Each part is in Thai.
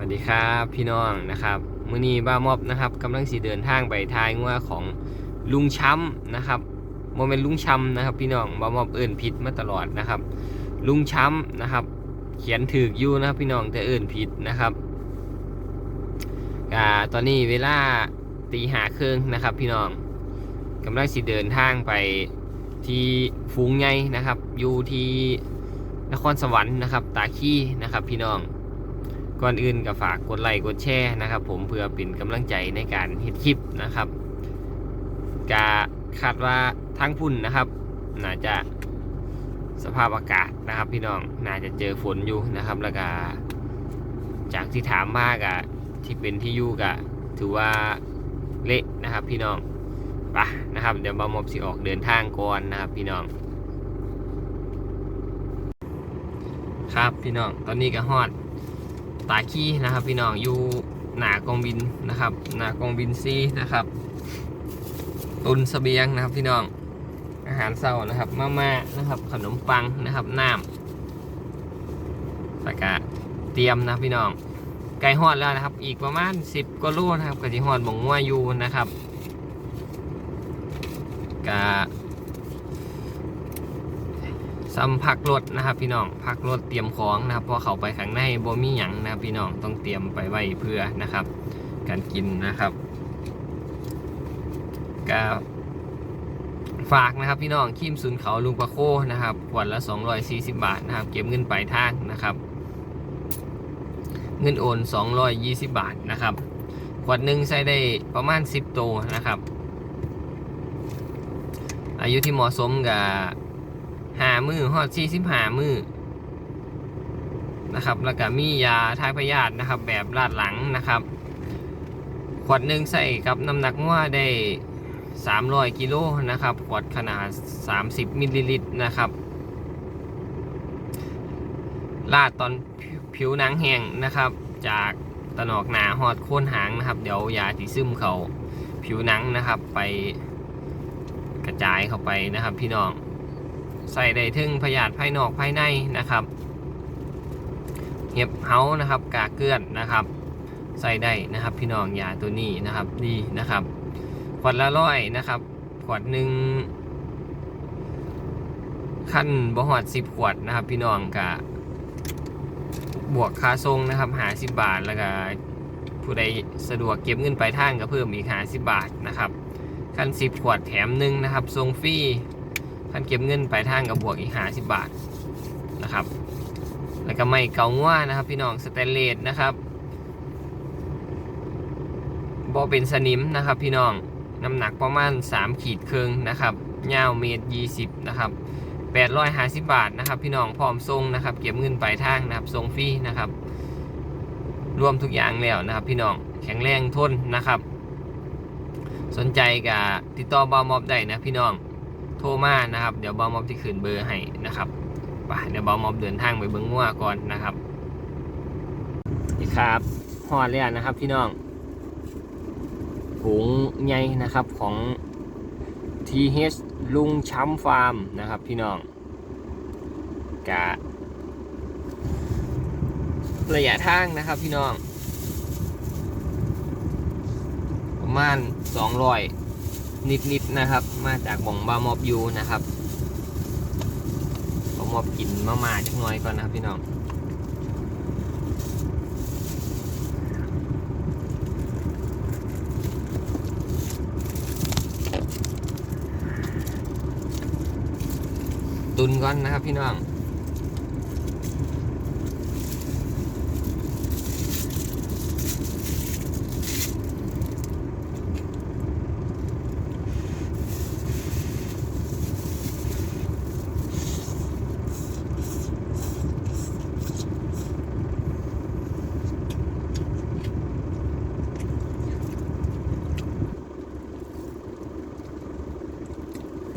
วัสดีครับพี่น้องนะครับมื้อนี้บ้ามอบนะครับกำลังสีเดินทางไปทายงัวของลุงช้ำนะครับโมเมนลุงช้ำนะครับ พี่น้องบ้ามอบเอิ่นผิดมาตลอดนะครับ ลุงช้ำนะครับ เขียนถืออยู่นะครับพี่น้องแต่เอิ่นผิดนะครับอ่าตอนนี้เวลาตีหาเครึ่องนะครับ พี่น้องกำลังสีเดินทางไปที่ฟูงไงนะครับ อยู่ที่นครสวรรค์นะครับ ตาขี้นะครับ พี่น้อง ก่อนอื่นก็ฝากกดไลค์กดแชร์นะครับ ผมเพื่อเป็นกำลังใจในการเฮ็ดคลิปนะครับกาคาดว่าทั้งพุ่นนะครับน่าจะสภาพอากาศนะครับ พี่น้องน่าจะเจอฝนอยู่นะครับ แล้วก็จากที่ถามมากอะที่เป็นที่อยู่กะถือว่าเละนะครับ พี่น้องปะนะครับ เดี๋ยวบามอบสิออกเดินทางก่อนนะครับ พี่น้อง ครับพี่น้องตอนนี้ก็ฮอด ตาขี้นะครับ พี่น้องอยู่หนากองบินนะครับ หนากองบินซีนะครับ ตุนเสบียงนะครับพี่น้องอาหารเช้านะครับมาม่านะครับ ขนมปังนะครับน้ำแล้วก็เตรียมนะพี่น้องไก่ฮอดแล้วนะครับ อีกประมาณ 10กิโลนะครับกะทิฮอดบ่งงัวอยู่นะครับกะ ซ้ำพักรถนะครับ พี่น้องพักรถเตรียมของนะครับพอเขาไปข้างในบ่มีหยังนะครับพี่น้องต้องเตรียมไปไว้เพื่อนะครับ การกินนะครับก็ฝากนะครับพี่น้องขีมซุนเขาลุงปะโคนะครับขวดละ 240 บาทนะครับ เก็บเงินปลายทางนะครับ เงินโอน 220 บาทนะครับขวดหนึ่งใช้ได้ประมาณ 10 โตวนะครับ อายุที่เหมาะสมกับ หามือฮอดสี่สิบหามือนะครับ แล้วก็มียาทายพยาธินะครับ แบบลาดหลังนะครับ ขวดหนึ่งใส่กับน้ำหนักงัวได้ 300 กิโลนะครับ ขวดขนาด 30 มิลลิลิตรนะครับลาดตอนผิวหนังแห้งนะครับ จากตนอกหนาหอดโค่นหางนะครับ เดี๋ยวยาที่ซึมเขาผิวหนังนะครับ ไปกระจายเข้าไปนะครับพี่น้อง ใส่ได้ถึงพยาธิภายนอกภายในนะครับเห็บเฮานะครับ กาเกลือนนะครับ ใส่ได้นะครับ พี่น้องยาตัวนี้นะครับดีนะครับขวดละร้อยนะครับขวดหนึ่งขั้นบหอดสิบขวดนะครับ พี่น้องกะบวกค่าทรงนะครับหาสิบบาทแล้วก็ผู้ใดสะดวกเก็บเงินปลายทางก็เพิ่มอีกหาสิบบาทนะครับขั้นสิบขวดแถมหนึ่งนะครับทรงฟรี ท่านเก็บเงินปลายทางกับบวกอีกหาสิบบาทนะครับ แล้วก็ไม่เกาง่วนะครับ พี่น้องสแตนเลสนะครับบอเป็นสนิมนะครับ พี่น้องน้ำหนักประมาณ 3 ขีดครึ่งนะครับยาวเมตร20นะครับ850 บาทนะครับ พี่น้องพร้อมทรงนะครับ เก็บเงินปลายทางนะครับทรงฟรีนะครับ รวมทุกอย่างแล้วนะครับ พี่น้องแข็งแรงทนนะครับ สนใจกับติดต่อบามอบได้นะพี่น้อง โทรมานะครับ เดี๋ยวบอมมอบที่คืนเบอร์ให้นะครับไปเดี๋ยวบอมมอบเดินทางไปเบิ้งงัวก่อนนะครับนี่ครับฮอดแล้วนะครับพี่น้องฝูงใหญ่นะครับของ TH ลุงช้ำฟาร์มนะครับพี่น้องกะระยะทางนะครับพี่น้อง ประมาณ 200 นิดๆนะครับ มาจากบ่องบามอบยูนะครับบามอบกินมามาจักหน่อยก่อนนะครับพี่น้องตุนก่อนนะครับพี่น้อง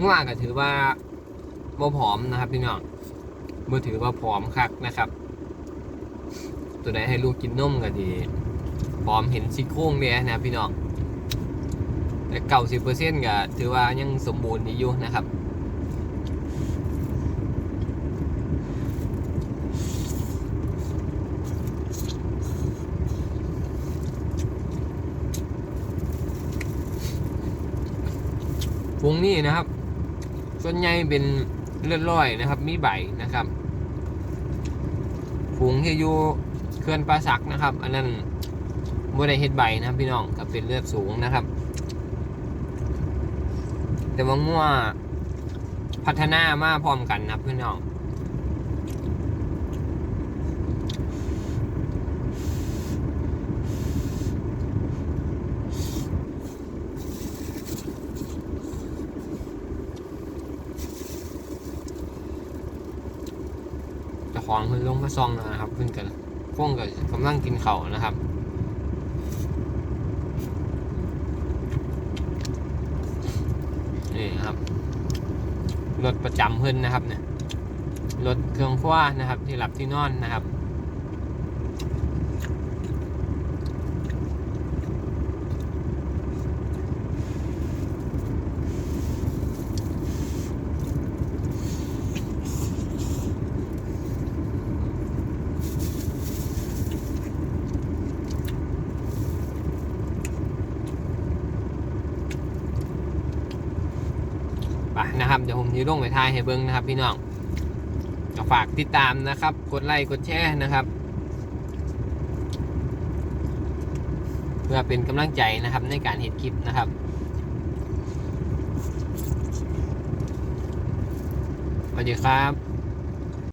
ข้างล่างก็ถือว่าบ่ผอมนะครับพี่น้องมือถือว่าผอมคักนะครับ ตัวไหนให้ลูกกินนมก็ดีผอมเห็นซี่โครงเนี่ยนะพี่น้องแต่เก่าสิบเปอร์เซ็นต์ก็ถือว่ายังสมบูรณ์ดีอยู่นะครับวงนี้นะครับ ส่วนใหญ่เป็นเลือดร้อยนะครับ มีใบนะครับฝูงที่อยู่เขื่อนปลาสักนะครับ อันนั้นบ่ได้เฮ็ดใบนะครับพี่น้องก็เป็นเลือดสูงนะครับ แต่ว่างัวพัฒนามาพร้อมกันนะพี่น้อง ของเพิ่นลงมาซองแล้วนะครับเพิ่นกันฟงกับกำลังกินเขานะครับนี่ครับรถประจำเพิ่นนะครับเนี่ยรถเครื่องคว้านะครับ ที่หลับที่นอนนะครับ นะครับเดี๋ยวผมยืดลงไปทายให้เบิ้งนะครับ พี่น้องก็ฝากติดตามนะครับ กดไลค์กดแชร์นะครับ เพื่อเป็นกำลังใจนะครับในการเห็นคลิปนะครับสวัสดีครับ